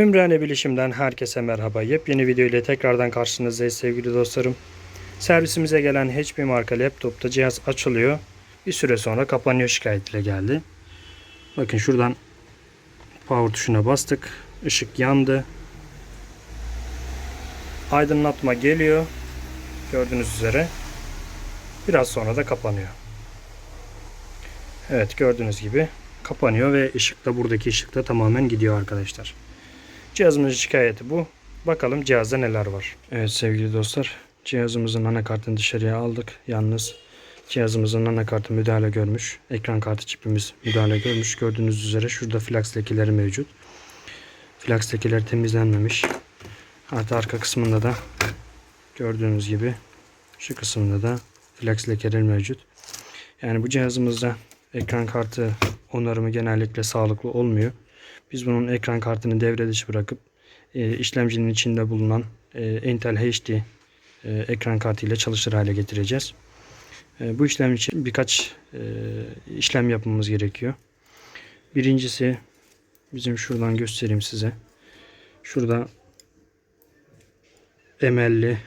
Ümraniye Bilişim'den herkese merhaba. Yepyeni video ile tekrardan karşınızdayız sevgili dostlarım. Servisimize gelen HP marka laptopta cihaz açılıyor. Bir süre sonra kapanıyor şikayetiyle geldi. Bakın şuradan power tuşuna bastık. Işık yandı. Aydınlatma geliyor. Gördüğünüz üzere. Biraz sonra da kapanıyor. Evet gördüğünüz gibi kapanıyor ve ışık da buradaki ışık da tamamen gidiyor arkadaşlar. Cihazımızın şikayeti bu. Bakalım cihazda neler var. Evet sevgili dostlar. Cihazımızın anakartını dışarıya aldık. Yalnız cihazımızın anakartı müdahale görmüş. Ekran kartı çipimiz müdahale görmüş. Gördüğünüz üzere şurada flaks lekeleri mevcut. Flaks lekeleri temizlenmemiş. Artı arka kısmında da gördüğünüz gibi şu kısmında da flaks lekeleri mevcut. Yani bu cihazımızda ekran kartı onarımı genellikle sağlıklı olmuyor. Biz bunun ekran kartını devre dışı bırakıp e, işlemcinin içinde bulunan e, Intel HD e, ekran kartı ile çalışır hale getireceğiz. E, bu işlem için birkaç e, işlem yapmamız gerekiyor. Birincisi bizim şuradan göstereyim size. Şurada emelli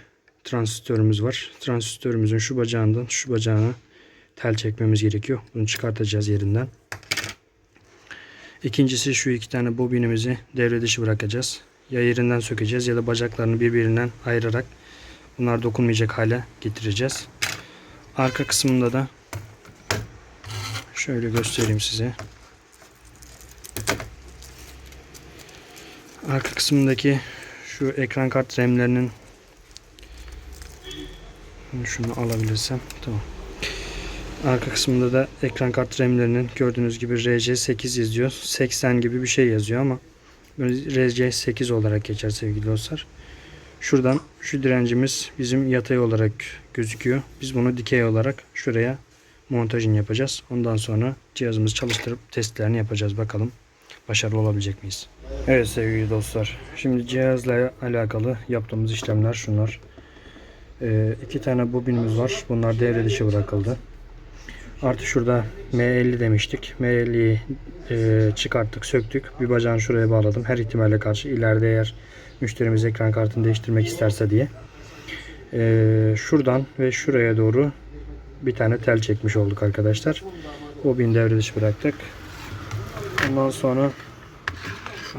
transistörümüz var. Transistörümüzün şu bacağından şu bacağına tel çekmemiz gerekiyor. Bunu çıkartacağız yerinden. İkincisi şu iki tane bobinimizi devre dışı bırakacağız. Ya yerinden sökeceğiz ya da bacaklarını birbirinden ayırarak bunlar dokunmayacak hale getireceğiz. Arka kısmında da şöyle göstereyim size. Arka kısmındaki şu ekran kart RAM'lerinin şunu alabilirsem tamam. Arka kısmında da ekran kart RAM'lerinin gördüğünüz gibi RC8 yazıyor. 80 gibi bir şey yazıyor ama RC8 olarak geçer sevgili dostlar. Şuradan şu direncimiz bizim yatay olarak gözüküyor. Biz bunu dikey olarak şuraya montajını yapacağız. Ondan sonra cihazımızı çalıştırıp testlerini yapacağız. Bakalım başarılı olabilecek miyiz? Evet sevgili dostlar. Şimdi cihazla alakalı yaptığımız işlemler şunlar. Ee, iki tane bobinimiz var. Bunlar devre dışı bırakıldı. Artı şurada M50 demiştik. M50'yi e, çıkarttık, söktük. Bir bacağını şuraya bağladım. Her ihtimale karşı ileride eğer müşterimiz ekran kartını değiştirmek isterse diye. E, şuradan ve şuraya doğru bir tane tel çekmiş olduk arkadaşlar. Bobin devre dışı bıraktık. Ondan sonra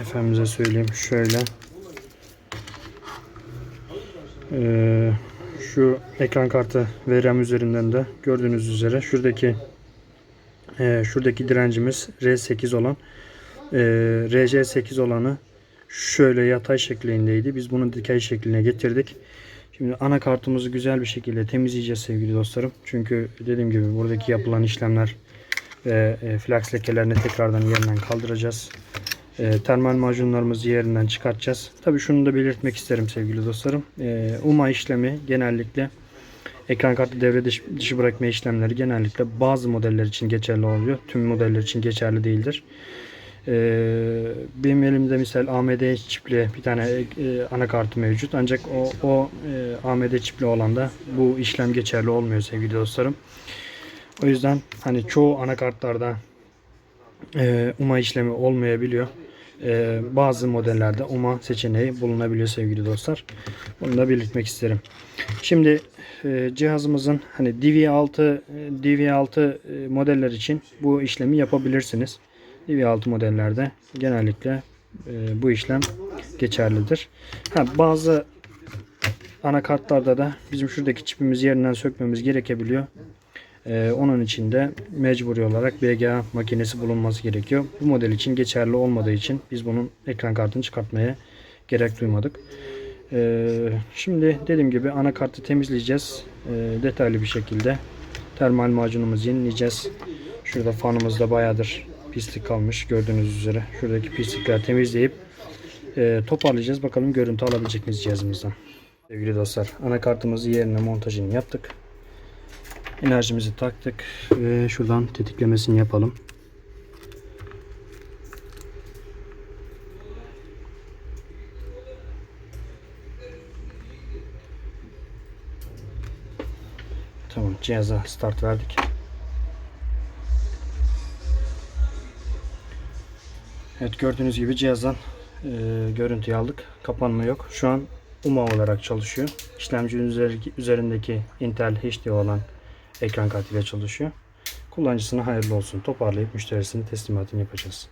efendimize söyleyeyim şöyle eee şu ekran kartı VRAM üzerinden de gördüğünüz üzere şuradaki e, şuradaki direncimiz R8 olan e, RC8 olanı şöyle yatay şeklindeydi. Biz bunu dikey şekline getirdik. Şimdi anakartımızı güzel bir şekilde temizleyeceğiz sevgili dostlarım. Çünkü dediğim gibi buradaki yapılan işlemler ve e, flaks lekelerini tekrardan yerinden kaldıracağız. E, termal macunlarımızı yerinden çıkartacağız. Tabi şunu da belirtmek isterim sevgili dostlarım. E, UMA işlemi genellikle ekran kartı devre dışı, bırakma işlemleri genellikle bazı modeller için geçerli oluyor. Tüm modeller için geçerli değildir. E, benim elimde misal AMD çipli bir tane e, anakartı mevcut. Ancak o, o e, AMD çipli olan da bu işlem geçerli olmuyor sevgili dostlarım. O yüzden hani çoğu anakartlarda e, UMA işlemi olmayabiliyor. E, bazı modellerde UMA seçeneği bulunabiliyor sevgili dostlar. Bunu da belirtmek isterim. Şimdi e, cihazımızın hani DV6 e, DV6 e, modeller için bu işlemi yapabilirsiniz. DV6 modellerde genellikle e, bu işlem geçerlidir. Ha, bazı anakartlarda da bizim şuradaki çipimizi yerinden sökmemiz gerekebiliyor. Ee, onun için de mecburi olarak BGA makinesi bulunması gerekiyor. Bu model için geçerli olmadığı için biz bunun ekran kartını çıkartmaya gerek duymadık. Ee, şimdi dediğim gibi anakartı temizleyeceğiz. Ee, detaylı bir şekilde termal macunumuzu yenileyeceğiz. Şurada fanımızda bayağıdır pislik kalmış gördüğünüz üzere. Şuradaki pislikleri temizleyip e, toparlayacağız. Bakalım görüntü alabilecek miyiz cihazımızdan. Sevgili dostlar anakartımızı yerine montajını yaptık. Enerjimizi taktık ve şuradan tetiklemesini yapalım. Tamam cihaza start verdik. Evet gördüğünüz gibi cihazdan e, görüntüyü aldık. Kapanma yok. Şu an UMA olarak çalışıyor. Üzeri- üzerindeki Intel HD olan ekran kartıyla çalışıyor. Kullanıcısına hayırlı olsun. Toparlayıp müşterisinin teslimatını yapacağız.